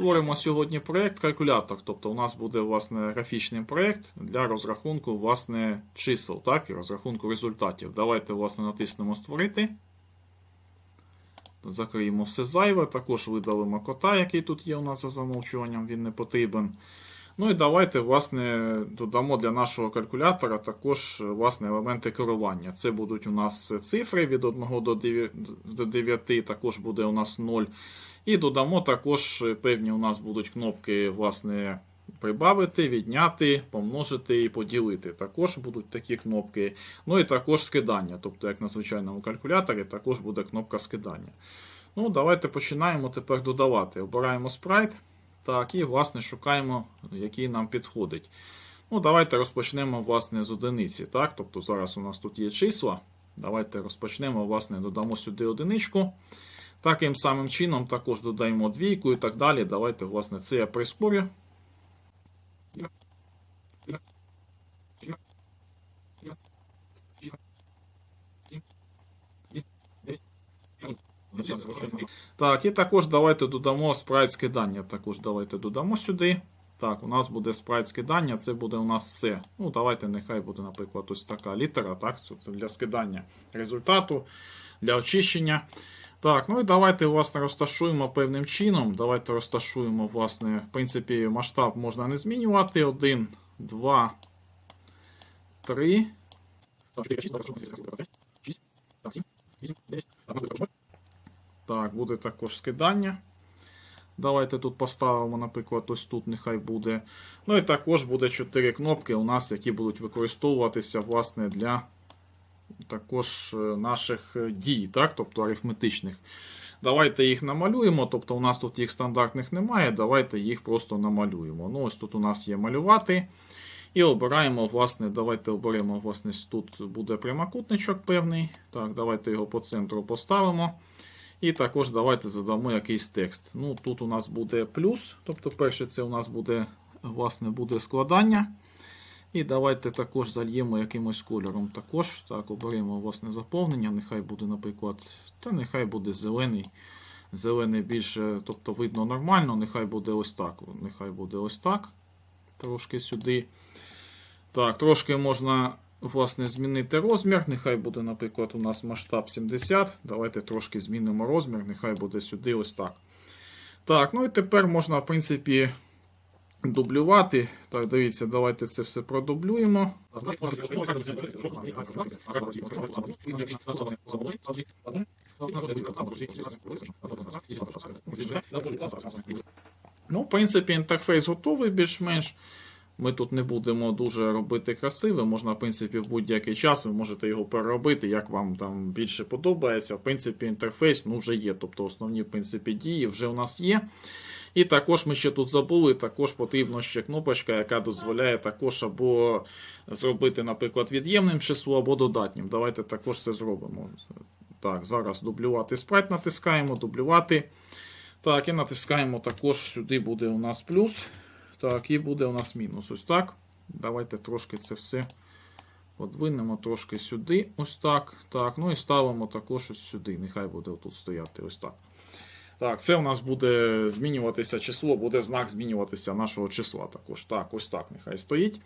Створимо сьогодні проєкт калькулятор. Тобто у нас буде власне графічний проєкт для розрахунку власне чисел, так, і розрахунку результатів. Давайте власне натиснемо Створити. Закриємо все зайве, також видалимо кота, який тут є у нас за замовчуванням, він не потрібен. Ну і давайте власне, додамо для нашого калькулятора також власне, елементи керування. Це будуть у нас цифри від 1 до 9, до 9, також буде у нас 0. І додамо також певні у нас будуть кнопки власне, прибавити, відняти, помножити і поділити. Також будуть такі кнопки. Ну і також скидання. Тобто, як на звичайному калькуляторі, також буде кнопка скидання. Ну, Давайте починаємо тепер додавати. Обираємо спрайт. Так, і власне шукаємо, який нам підходить. Ну, Давайте розпочнемо власне, з одиниці. Так? Тобто зараз у нас тут є числа. Давайте розпочнемо, власне, додамо сюди одиничку. Таким самим чином також додаємо двійку і так далі. Давайте, власне, це я прискорю. Так, і також давайте додамо спрайт скидання. Також давайте додамо сюди. Так, у нас буде спрайт скидання, це буде у нас все. Ну, давайте нехай буде, наприклад, ось така літера, так, для скидання результату, для очищення. Так, ну і давайте, власне, розташуємо певним чином. Давайте розташуємо, власне, в принципі, масштаб можна не змінювати. 1, 2, 3. Так, буде також скидання. Давайте тут поставимо, наприклад, ось тут нехай буде. Ну і також буде 4 кнопки у нас, які будуть використовуватися власне, для також наших дій, так? тобто арифметичних. Давайте їх намалюємо. Тобто у нас тут їх стандартних немає. Давайте їх просто намалюємо. Ну, ось тут у нас є малювати. І обираємо, власне, давайте оберемо, власне, тут буде прямокутничок певний. Так, давайте його по центру поставимо. І також давайте задамо якийсь текст. Ну, Тут у нас буде плюс. Тобто, перше, це у нас буде власне, буде складання. І давайте також зальємо якимось кольором. Також так, оберемо власне заповнення. Нехай буде, наприклад, та нехай буде зелений. Зелений більше, тобто видно нормально, нехай буде ось так. Нехай буде ось так. Трошки сюди. Так, трошки можна власне, змінити розмір. Нехай буде, наприклад, у нас масштаб 70. Давайте трошки змінимо розмір, нехай буде сюди ось так. Так, ну і тепер можна, в принципі, дублювати. Так, дивіться, давайте це все продублюємо. Ну, в принципі, інтерфейс готовий більш-менш. Ми тут не будемо дуже робити красиве. Можна, в принципі, в будь-який час ви можете його переробити, як вам там більше подобається. В принципі, інтерфейс ну, вже є. Тобто основні в принципі, дії вже у нас є. І також ми ще тут забули, також потрібна ще кнопочка, яка дозволяє також або зробити, наприклад, від'ємним число, або додатнім. Давайте також це зробимо. Так, зараз дублювати спрайт натискаємо, дублювати. Так, і натискаємо також сюди буде у нас плюс. Так, і буде у нас мінус. Ось так. Давайте трошки це все подвинемо трошки сюди. Ось так. Так, ну і ставимо також ось сюди. Нехай буде тут стояти. Ось так. Так, це у нас буде змінюватися число, буде знак змінюватися нашого числа. Також. Так, ось так нехай стоїть.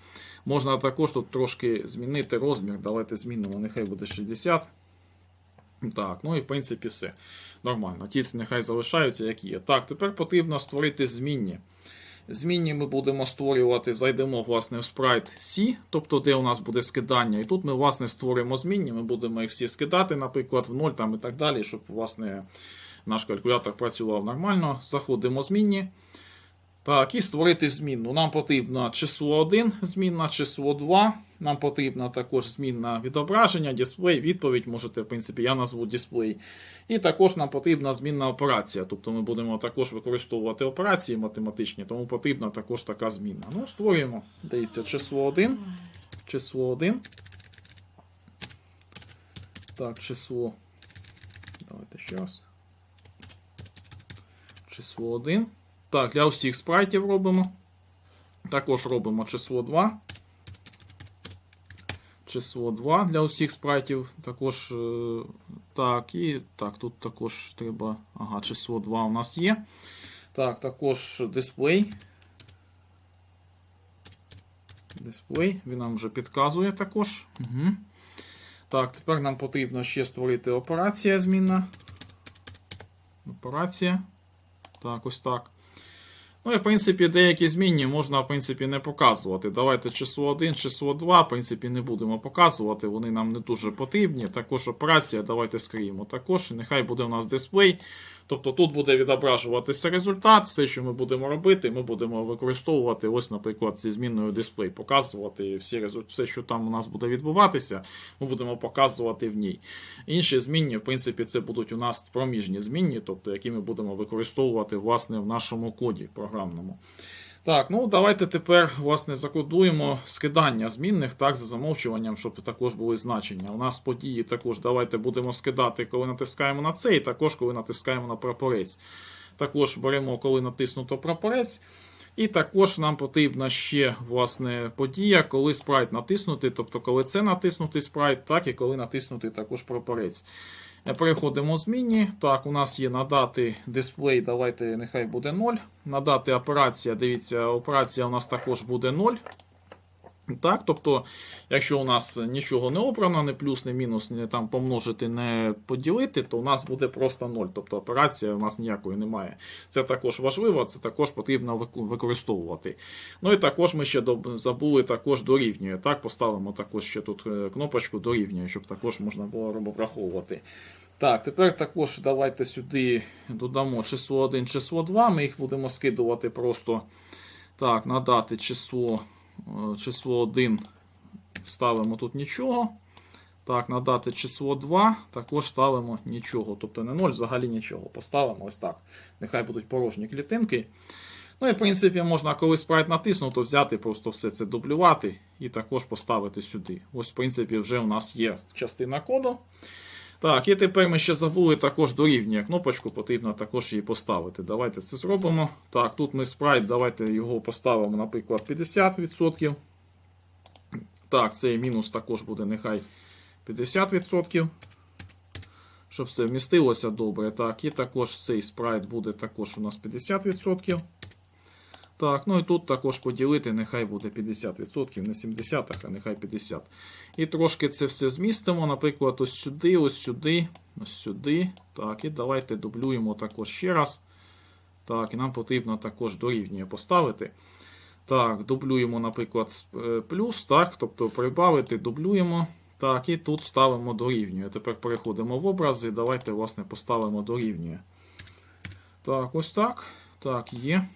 Можна також тут трошки змінити розмір. Давайте змінимо, нехай буде 60. Так, ну і в принципі все. Нормально. Ті нехай залишаються, як є. Так, тепер потрібно створити змінні. Змінні ми будемо створювати, зайдемо власне, в спрайт C, тобто де у нас буде скидання. І тут ми власне, створимо змінні, ми будемо їх всі скидати, наприклад, в 0 там, і так далі, щоб власне, наш калькулятор працював нормально. Заходимо змінні. Так, і створити змінну. Нам потрібно число 1, змінна, число 2. Нам потрібна також змінна відображення, дисплей, відповідь. Можете, в принципі, я назву дисплей. І також нам потрібна змінна операція. Тобто ми будемо також використовувати операції математичні, тому потрібна також така змінна. Ну, створюємо. Дивіться, число 1. Число 1. Так, число. Давайте ще раз. Число 1. Так, для усіх спрайтів робимо. Також робимо число 2. Число 2 для усіх спрайтів. Також. е, Так, і так, тут також треба. Ага, число 2 у нас є. Так, також дисплей. Дисплей, він нам вже підказує також. Угу. Так, тепер нам потрібно ще створити операція змінна. Операція. Так, ось так. Ну і в принципі деякі змінні можна в принципі не показувати. Давайте число 1, число 2, в принципі, не будемо показувати, вони нам не дуже потрібні. Також операція, давайте скриємо. Також нехай буде у нас дисплей. Тобто тут буде відображуватися результат, все, що ми будемо робити, ми будемо використовувати, ось, наприклад, зі змінною дисплей, показувати всі результати, все, що там у нас буде відбуватися, ми будемо показувати в ній. Інші змінні, в принципі, це будуть у нас проміжні змінні, тобто які ми будемо використовувати власне в нашому коді програмному. Так, ну давайте тепер власне закодуємо скидання змінних так, за замовчуванням, щоб також були значення. У нас події також давайте будемо скидати, коли натискаємо на це, і також коли натискаємо на прапорець. Також беремо, коли натиснуто прапорець. І також нам потрібна ще власне подія, коли спрайт натиснути, тобто коли це натиснутий спрайт, так і коли натиснути також прапорець. Переходимо в зміні. Так, у нас є надати дисплей, давайте нехай буде 0. Надати операція, дивіться, операція у нас також буде 0. Так, тобто, якщо у нас нічого не обрано, не плюс, не мінус, не там помножити, не поділити, то у нас буде просто 0. Тобто операція у нас ніякої немає. Це також важливо, це також потрібно використовувати. Ну і також ми ще забули також дорівнює. Так, поставимо також ще тут е, кнопочку дорівнює, щоб також можна було враховувати. Так, тепер також давайте сюди додамо число 1, число 2. Ми їх будемо скидувати просто так, надати число, число 1, ставимо тут нічого. Так, надати число 2, також ставимо нічого. Тобто не 0, взагалі нічого. Поставимо ось так. Нехай будуть порожні клітинки. Ну і в принципі можна, коли спрайт натиснуто, взяти, просто все це дублювати і також поставити сюди. Ось, в принципі, вже у нас є частина коду. Так, і тепер ми ще забули також дорівнює кнопочку, потрібно також її поставити. Давайте це зробимо. Так, тут ми спрайт, давайте його поставимо, наприклад, 50%. Так, цей мінус також буде нехай 50%. Щоб все вмістилося добре. Так, і також цей спрайт буде також у нас 50%. Так, ну і тут також поділити, нехай буде 50%, не 70, а нехай 50. І трошки це все змістимо, наприклад, ось сюди, ось сюди, ось сюди. Так, і давайте дублюємо також ще раз. Так, і нам потрібно також дорівнює поставити. Так, дублюємо, наприклад, е, плюс, так, тобто прибавити, дублюємо. Так, і тут ставимо дорівнює. Тепер переходимо в образи. Давайте, власне, поставимо дорівнює. Так, ось так. Так, є.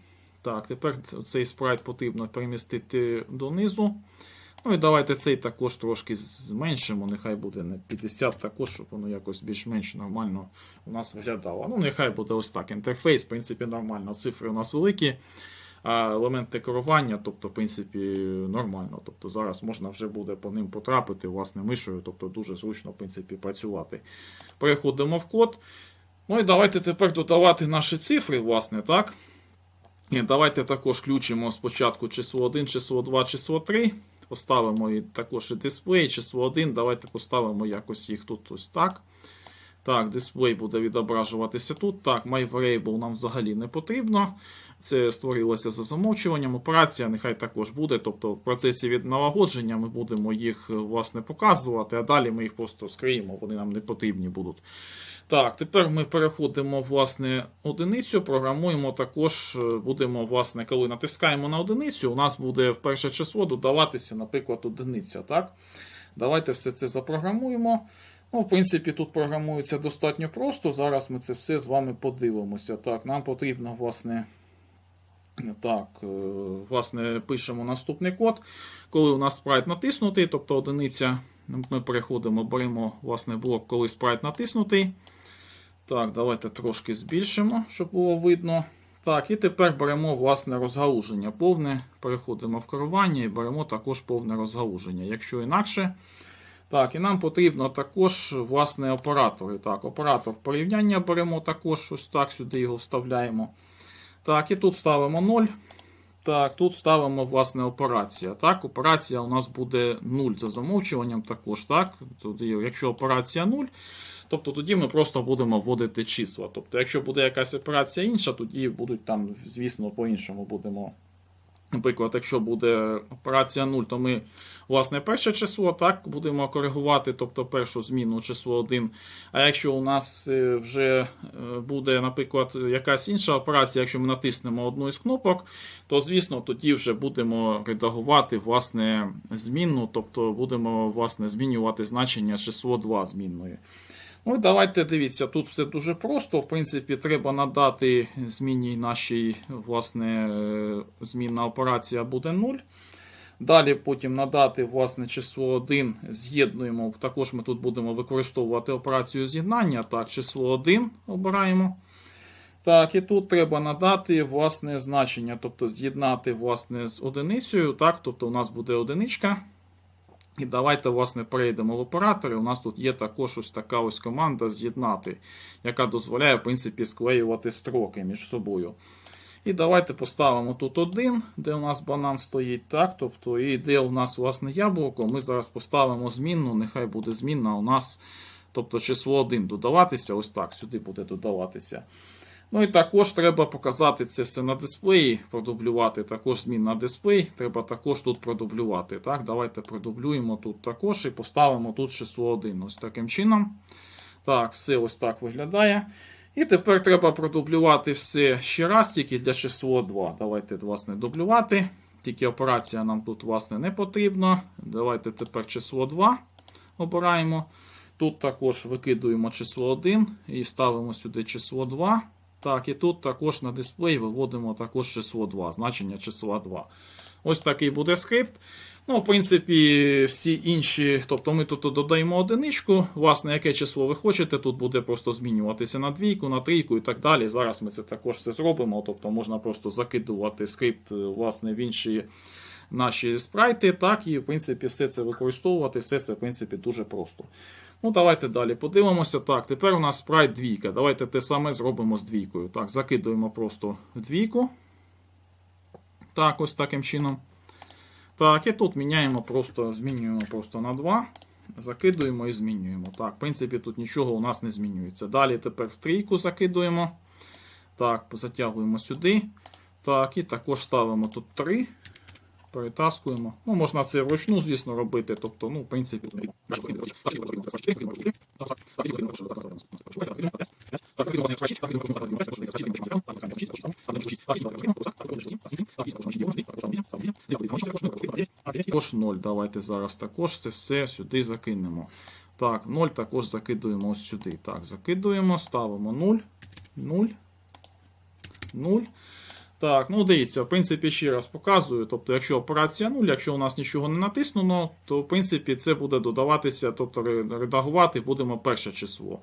Так, тепер цей спрайт потрібно перемістити донизу. Ну і давайте цей також трошки зменшимо. Нехай буде не 50 також, щоб воно якось більш-менш нормально у нас виглядало. Ну, нехай буде ось так. Інтерфейс, в принципі, нормально. Цифри у нас великі. А елементи керування, тобто, в принципі, нормально. Тобто зараз можна вже буде по ним потрапити власне мишою, тобто дуже зручно, в принципі, працювати. Переходимо в код. Ну і давайте тепер додавати наші цифри, власне, так. І давайте також включимо спочатку число 1, число 2, число 3. Поставимо і також і дисплей, число 1. Давайте поставимо якось їх тут ось так. Так, дисплей буде відображуватися тут. Так, MyVariable нам взагалі не потрібно. Це створилося за замовчуванням. Операція нехай також буде. Тобто в процесі від налагодження ми будемо їх е, власне показувати, а далі ми їх просто скриємо, вони нам не потрібні будуть. Так, тепер ми переходимо власне одиницю, програмуємо також, е, будемо, власне, коли натискаємо на одиницю, у нас буде в перше число додаватися, наприклад, одиниця. Так? Давайте все це запрограмуємо. Ну, в принципі, тут програмується достатньо просто. Зараз ми це все з вами подивимося. Так, нам потрібно, власне. Так, е, власне, пишемо наступний код. Коли у нас спрайт натиснутий, тобто одиниця, ми переходимо, беремо власне, блок, коли спрайт натиснутий. Так, давайте трошки збільшимо, щоб було видно. Так, і тепер беремо власне розгалуження повне. Переходимо в керування і беремо також повне розгалуження. Якщо інакше. Так, і нам потрібно також власне оператори. Так, оператор порівняння беремо також, ось так сюди його вставляємо. Так, і тут ставимо 0. Так, тут ставимо власне операція. Так, операція у нас буде 0 за замовчуванням також. Так, Тут, якщо операція 0, Тобто тоді ми просто будемо вводити числа. Тобто, якщо буде якась операція інша, тоді будуть там, звісно, по-іншому будемо. Наприклад, якщо буде операція 0, то ми, власне, перше число так будемо коригувати, тобто першу зміну число 1. А якщо у нас е, вже е, буде, наприклад, якась інша операція, якщо ми натиснемо одну із кнопок, то, звісно, тоді вже будемо редагувати власне змінну, тобто будемо власне змінювати значення число 2 змінної. Ну, давайте дивіться, тут все дуже просто. В принципі, треба надати зміні нашій, власне, е, змінна операція буде 0. Далі потім надати власне число 1 з'єднуємо. Також ми тут будемо використовувати операцію з'єднання. Так, число 1 обираємо. Так, і тут треба надати власне значення, тобто з'єднати власне з одиницею. Так, тобто у нас буде одиничка. І давайте, власне, перейдемо в оператори. У нас тут є також ось така ось команда з'єднати, яка дозволяє, в принципі, склеювати строки між собою. І давайте поставимо тут один, де у нас банан стоїть, так, тобто, і де у нас, власне, яблуко. Ми зараз поставимо змінну, нехай буде змінна у нас, тобто число 1 додаватися, ось так, сюди буде додаватися. Ну і також треба показати це все на дисплеї, продублювати також змін на дисплей. Треба також тут продублювати. Так, Давайте продублюємо тут також і поставимо тут число 1. Ось таким чином. Так, все ось так виглядає. І тепер треба продублювати все ще раз, тільки для число 2. Давайте, власне, дублювати. Тільки операція нам тут, власне, не потрібна. Давайте тепер число 2 обираємо. Тут також викидуємо число 1 і ставимо сюди число 2. Так, і тут також на дисплей виводимо також число 2, значення числа 2. Ось такий буде скрипт. Ну, в принципі, всі інші, тобто ми тут додаємо одиничку. Власне, яке число ви хочете, тут буде просто змінюватися на двійку, на трійку і так далі. Зараз ми це також все зробимо. Тобто можна просто закидувати скрипт власне, в інші наші спрайти, так, і в принципі все це використовувати, все це в принципі дуже просто. Ну, давайте далі подивимося. Так, тепер у нас спрайт двійка. Давайте те саме зробимо з двійкою. Так, закидуємо просто двійку. Так, ось таким чином. Так, і тут міняємо просто, змінюємо просто на 2. Закидуємо і змінюємо. Так, в принципі, тут нічого у нас не змінюється. Далі тепер в трійку закидуємо. Так, затягуємо сюди. Так, і також ставимо тут 3. Перетаскуємо. Ну, можна це вручну, звісно, робити. Тобто, ну, в принципі. Також 0. Давайте зараз також це все сюди закинемо. Так, 0 також закидуємо ось сюди. Так, закидуємо, ставимо 0, 0, 0. Так, ну дивіться, в принципі, ще раз показую. Тобто, якщо операція 0, якщо у нас нічого не натиснено, то в принципі це буде додаватися, тобто редагувати будемо перше число.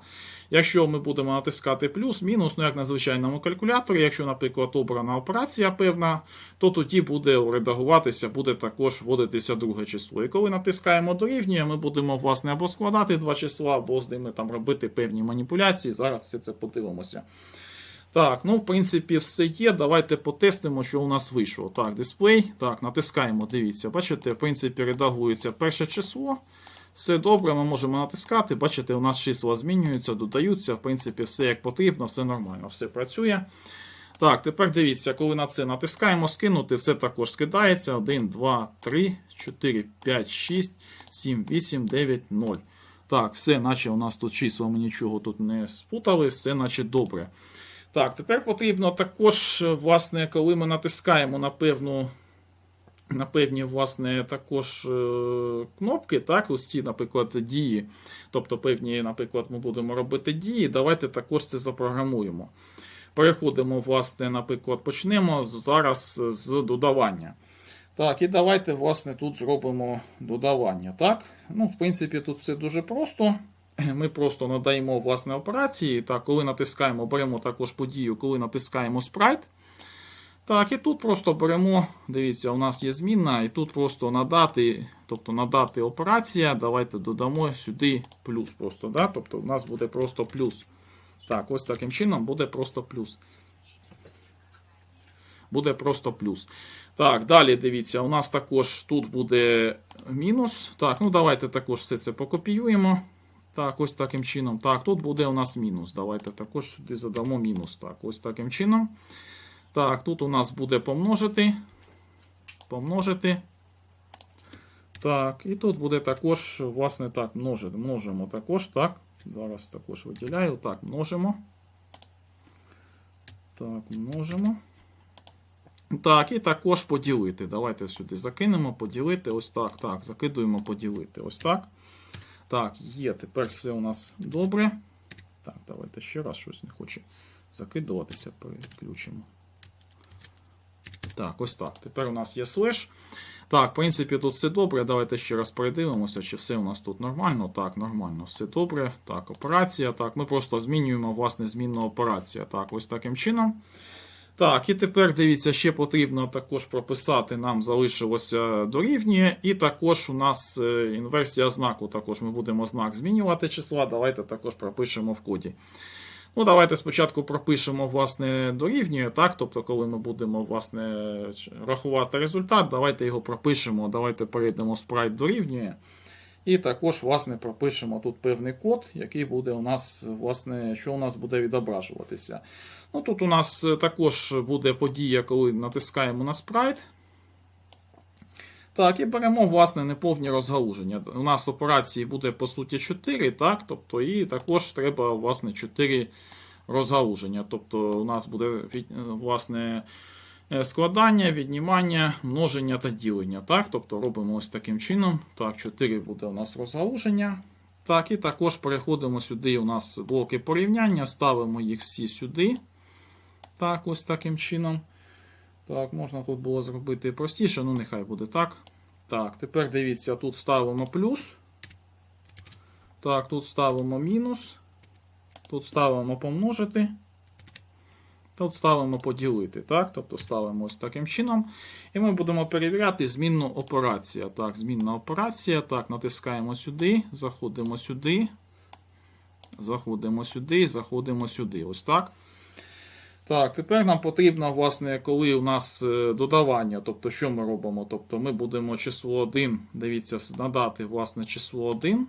Якщо ми будемо натискати плюс, мінус, ну як на звичайному калькуляторі, якщо, наприклад, обрана операція певна, то тоді буде редагуватися, буде також вводитися друге число. І коли натискаємо дорівнює, ми будемо власне або складати два числа, або з ними там робити певні маніпуляції. Зараз все це подивимося. Так, ну, в принципі, все є. Давайте потестимо, що у нас вийшло. Так, дисплей. Так, натискаємо, дивіться. Бачите, в принципі, редагується перше число. Все добре, ми можемо натискати. Бачите, у нас числа змінюються, додаються. В принципі, все як потрібно, все нормально, все працює. Так, тепер дивіться, коли на це натискаємо скинути, все також скидається. 1, 2, 3, 4, 5, 6, 7, 8, 9, 0. Так, все, наче у нас тут числа, ми нічого тут не спутали, все наче добре. Так, тепер потрібно також, власне, коли ми натискаємо на певну. На певні, власне, також е, кнопки, так, ось ці, наприклад, дії. Тобто, певні, наприклад, ми будемо робити дії. Давайте також це запрограмуємо. Переходимо, власне, наприклад, почнемо зараз з додавання. Так, і давайте, власне, тут зробимо додавання. Так, ну, в принципі, тут все дуже просто. Ми просто надаємо власне операції. Так, коли натискаємо, беремо також подію, коли натискаємо спрайт. Так, і тут просто беремо, дивіться, у нас є змінна, і тут просто надати, тобто надати операція. Давайте додамо сюди плюс. просто, да? Тобто у нас буде просто плюс. Так, ось таким чином буде просто плюс. Буде просто плюс. Так, далі дивіться, у нас також тут буде мінус. Так, ну давайте також все це покопіюємо. Так, ось таким чином. Так, тут буде у нас мінус. Давайте також сюди задамо мінус. Так, ось таким чином. Так, тут у нас буде помножити. Помножити. Так, і тут буде також, власне, так, множити. Множимо також, так. Зараз також виділяю. Так, множимо. Так, множимо. Так, і також поділити. Давайте сюди закинемо, поділити. Ось так. Так, закидуємо поділити. Ось так. Так, є. Тепер все у нас добре. Так, давайте ще раз щось не хоче закидуватися. Переключимо. Так, ось так. Тепер у нас є слеш. Так, в принципі, тут все добре. Давайте ще раз передивимося, чи все у нас тут нормально. Так, нормально, все добре. Так, операція. Так, ми просто змінюємо, власне, змінну операція. Так, ось таким чином. Так, і тепер дивіться, ще потрібно також прописати, нам залишилося дорівнює. І також у нас е, інверсія знаку. Також ми будемо знак змінювати числа. Давайте також пропишемо в коді. Ну, давайте спочатку пропишемо, власне, дорівнює, так? Тобто, коли ми будемо, власне, рахувати результат, давайте його пропишемо. Давайте перейдемо в спрайт дорівнює. І також, власне, пропишемо тут певний код, який буде у нас, власне, що у нас буде відображуватися. Ну, Тут у нас е, також буде подія, коли натискаємо на спрайт. Так, і беремо, власне, неповні розгалуження. У нас операції буде, по суті, 4, так? Тобто, і також треба, власне, 4 розгалуження. Тобто, у нас буде, е, власне, складання, віднімання, множення та ділення. Так? Тобто, робимо ось таким чином. Так, 4 буде у нас розгалуження. Так, і також переходимо сюди. У нас блоки порівняння, ставимо їх всі сюди. Так, ось таким чином. Так, можна тут було зробити простіше, ну нехай буде так. Так, тепер дивіться, тут ставимо плюс. Так, тут ставимо мінус. Тут ставимо помножити. Тут ставимо поділити. Так, тобто ставимо ось таким чином. І ми будемо перевіряти змінну операцію. Так, змінна операція. Так, натискаємо сюди, заходимо сюди. Заходимо сюди, заходимо сюди. Ось так. Так, тепер нам потрібно, власне, коли у нас е, додавання, тобто, що ми робимо? Тобто ми будемо число 1, дивіться, надати власне число 1.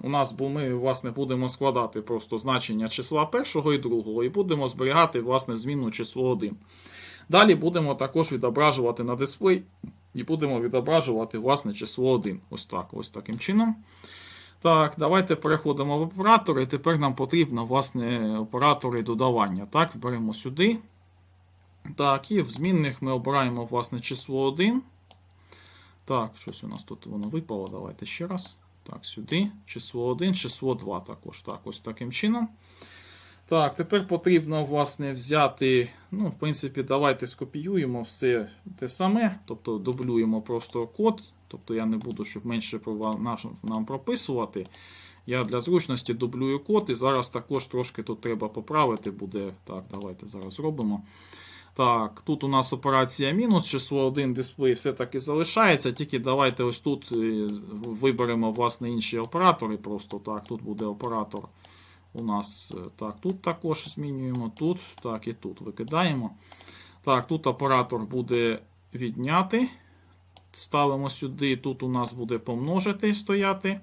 У нас бо ми, власне, будемо складати просто значення числа першого і другого, і будемо зберігати, власне, змінну число 1. Далі будемо також відображувати на дисплей, і будемо відображувати, власне, число 1. Ось так, ось таким чином. Так, давайте переходимо в оператори. Тепер нам потрібно, власне, оператори додавання. Так, беремо сюди. Так, і в змінних ми обираємо, власне, число 1. Так, щось у нас тут воно випало. Давайте ще раз. Так, сюди. Число 1, число 2 також. Так, ось таким чином. Так, тепер потрібно, власне, взяти. Ну, в принципі, давайте скопіюємо все те саме. Тобто дублюємо просто код. Тобто я не буду, щоб менше нам прописувати. Я для зручності дублюю код, і зараз також трошки тут треба поправити буде. Так, давайте зараз зробимо. Так, тут у нас операція мінус, число 1 дисплей все-таки залишається. Тільки давайте ось тут е, виберемо власне інші оператори. Просто так, тут буде оператор. У нас е, так, тут також змінюємо, тут, так і тут викидаємо. Так, тут оператор буде відняти. Ставимо сюди, тут у нас буде помножити стояти.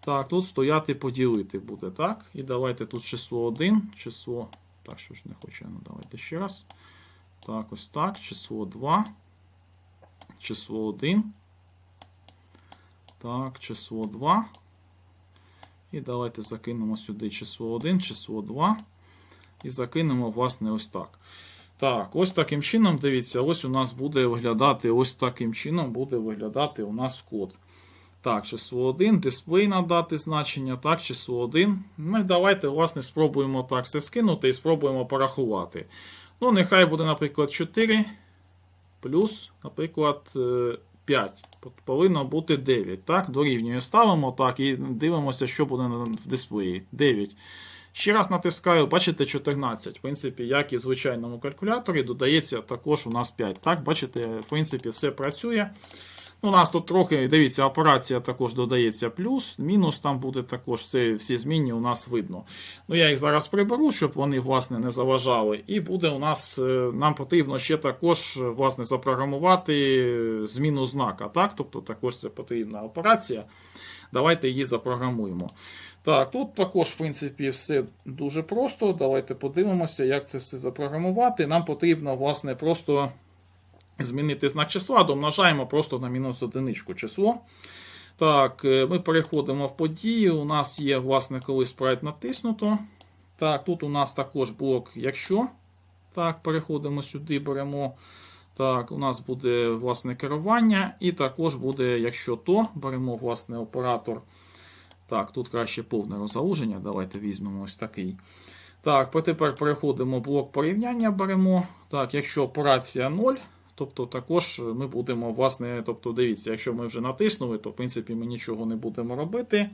Так, тут стояти поділити буде, так? І давайте тут число 1, число. Так, що ж не хоче, ну давайте ще раз. Так, ось так, число 2, число 1. Так, число 2. І давайте закинемо сюди число 1, число 2. І закинемо, власне, ось так. Так, ось таким чином, дивіться, ось у нас буде виглядати, ось таким чином буде виглядати у нас код. Так, число 1, дисплей надати значення, так, число 1. Ми давайте, власне, спробуємо так все скинути і спробуємо порахувати. Ну, нехай буде, наприклад, 4 плюс, наприклад, е, 5. Повинно бути 9. Так, дорівнює ставимо так і дивимося, що буде в дисплеї. 9. Ще раз натискаю, бачите, 14. В принципі, як і в звичайному калькуляторі, додається також у нас 5. Так, бачите, в принципі, все працює. Ну, У нас тут трохи, дивіться, операція також додається плюс, мінус там буде також все, всі змінні у нас видно. Ну, я їх зараз приберу, щоб вони, власне, не заважали. І буде у нас, е, нам потрібно ще також, е, власне, запрограмувати зміну знака. Так? Тобто також це потрібна операція. Давайте її запрограмуємо. Так, тут також, в принципі, все дуже просто. Давайте подивимося, як це все запрограмувати. Нам потрібно, власне, просто змінити знак числа, домножаємо просто на мінус одиничку число. Так, е, ми переходимо в події. У нас є, власне, коли спрайт натиснуто. Так, тут у нас також блок, якщо. Так, переходимо сюди, беремо. Так, у нас буде власне керування, і також буде, якщо то, беремо власне оператор. Так, тут краще повне розгалуження. Давайте візьмемо ось такий. Так, тепер переходимо блок порівняння. Беремо. Так, якщо операція 0, тобто також ми будемо, власне, тобто, дивіться, якщо ми вже натиснули, то в принципі ми нічого не будемо робити.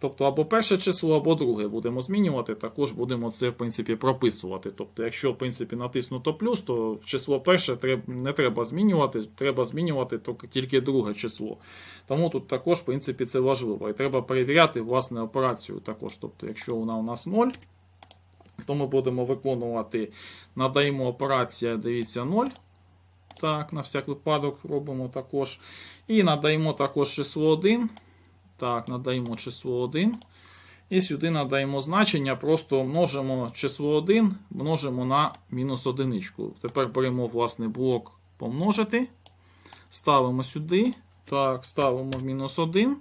Тобто або перше число, або друге будемо змінювати, також будемо це в принципі прописувати. Тобто, якщо в принципі натиснуто плюс, то число перше не треба змінювати, треба змінювати тільки- друге число. Тому тут також, в принципі, це важливо. І треба перевіряти власне операцію також. Тобто, якщо вона у нас 0, то ми будемо виконувати, надаємо операція, дивіться, 0. Так, на всяк випадок робимо також. І надаємо також число 1. Так, надаємо число 1. І сюди надаємо значення, просто множимо число 1, множимо на мінус одиничку. Тепер беремо власне блок помножити. Ставимо сюди. Так, ставимо мінус 1.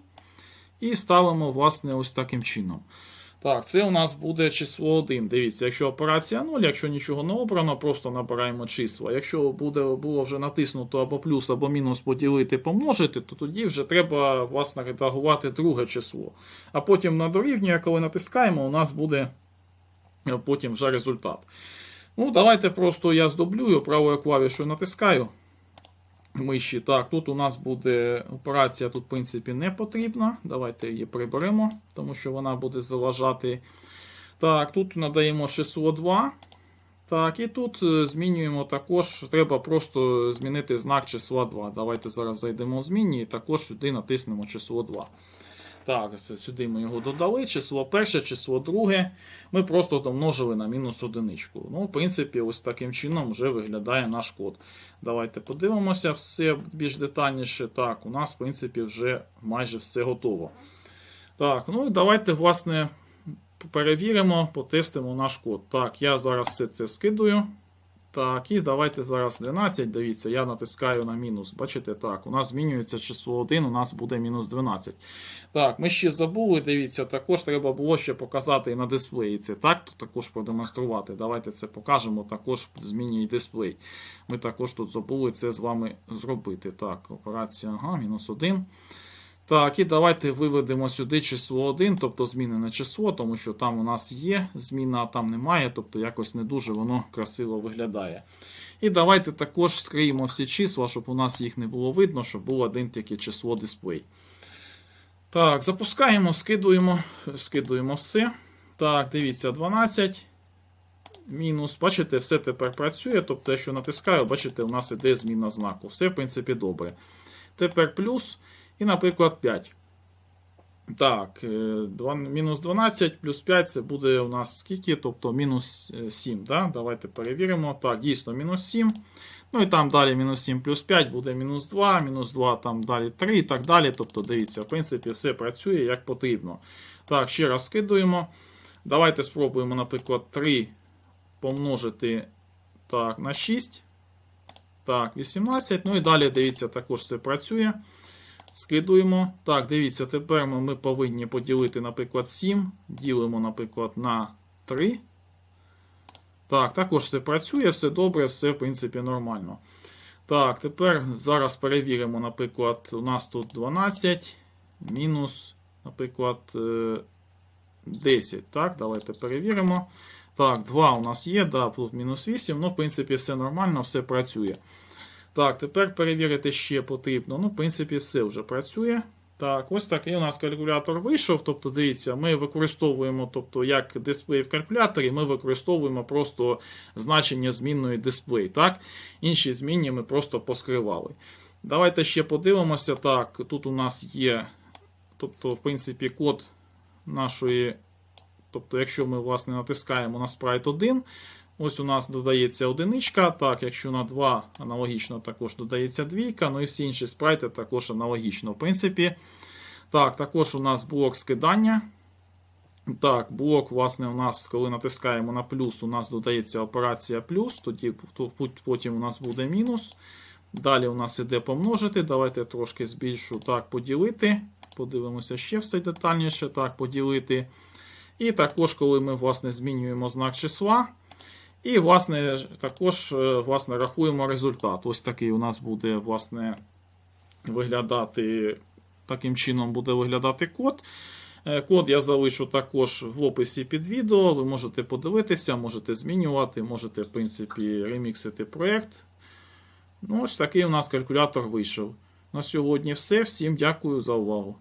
І ставимо, власне, ось таким чином. Так, це у нас буде число 1. Дивіться, якщо операція 0, якщо нічого не обрано, просто набираємо числа. Якщо буде, було вже натиснуто або плюс, або мінус поділити, помножити, то тоді вже треба власне редагувати друге число. А потім на дорівнює, коли натискаємо, у нас буде е, потім вже результат. Ну, давайте просто я здоблюю правою клавішою натискаю миші. Так, тут у нас буде операція, тут, в принципі, не потрібна. Давайте її приберемо, тому що вона буде заважати. Так, тут надаємо число 2. Так, і тут е, змінюємо також. Треба просто змінити знак числа 2. Давайте зараз зайдемо в зміні і також сюди натиснемо число 2. Так, сюди ми його додали. Число перше, число друге. Ми просто домножили на мінус одиничку. Ну, в принципі, ось таким чином вже виглядає наш код. Давайте подивимося все більш детальніше. Так, у нас, в принципі, вже майже все готово. Так, ну і давайте, власне, перевіримо, потестимо наш код. Так, я зараз все це скидую. Так, і давайте зараз 12. Дивіться, я натискаю на мінус. Бачите, так, у нас змінюється число 1, у нас буде мінус 12. Так, ми ще забули, дивіться, також треба було ще показати на дисплеї це так, то також продемонструвати. Давайте це покажемо, також змінює дисплей. Ми також тут забули це з вами зробити. Так, операція, ага, мінус 1. Так, і давайте виведемо сюди число 1, тобто змінене число, тому що там у нас є зміна, а там немає, тобто якось не дуже воно красиво виглядає. І давайте також скриємо всі числа, щоб у нас їх не було видно, щоб було один тільки число дисплей. Так, запускаємо, скидуємо, скидуємо все. Так, дивіться, 12. Мінус, бачите, все тепер працює. Тобто, якщо натискаю, бачите, у нас іде зміна знаку. Все, в принципі, добре. Тепер плюс. І, наприклад, 5. Так, е, мінус 12 плюс 5 це буде у нас скільки? Тобто мінус е, 7. Да? Давайте перевіримо. Так, дійсно, мінус 7. Ну і там далі мінус 7 плюс 5 буде мінус 2, мінус 2, там далі 3 і так далі. Тобто, дивіться, в принципі, все працює як потрібно. Так, ще раз скидуємо. Давайте спробуємо, наприклад, 3 помножити так, на 6. Так, 18. Ну і далі, дивіться, також все працює. Скидуємо. Так, дивіться, тепер ми, повинні поділити, наприклад, 7. Ділимо, наприклад, на 3. Так, також все працює, все добре, все, в принципі, нормально. Так, тепер зараз перевіримо, наприклад, у нас тут 12 мінус, наприклад, е, 10. Так, давайте перевіримо. Так, 2 у нас є, да, тут мінус 8. Ну, в принципі, все нормально, все працює. Так, тепер перевірити ще потрібно. Ну, в принципі, все вже працює. Так, ось такий у нас калькулятор вийшов. Тобто, дивіться, ми використовуємо, тобто, як дисплей в калькуляторі, ми використовуємо просто значення змінної дисплей. Так? Інші змінні ми просто поскривали. Давайте ще подивимося. Так, тут у нас є, тобто, в принципі, код нашої. Тобто, якщо ми власне натискаємо на спрайт 1, ось у нас додається одиничка. Так, якщо на 2 аналогічно також додається двійка, ну і всі інші спрайти також аналогічно. В принципі, Так, також у нас блок скидання. Так, блок, власне, у нас, коли натискаємо на плюс, у нас додається операція плюс, тоді потім у нас буде мінус. Далі у нас іде помножити. Давайте трошки збільшу. Так, поділити. Подивимося ще все детальніше. Так, поділити. І також, коли ми власне, змінюємо знак числа. І, власне, також е, власне, рахуємо результат. Ось такий у нас буде, власне, виглядати. Таким чином буде виглядати код. Е, Код я залишу також в описі під відео. Ви можете подивитися, можете змінювати, можете, в принципі, реміксити проєкт. Ну, ось такий у нас калькулятор вийшов. На сьогодні все. Всім дякую за увагу.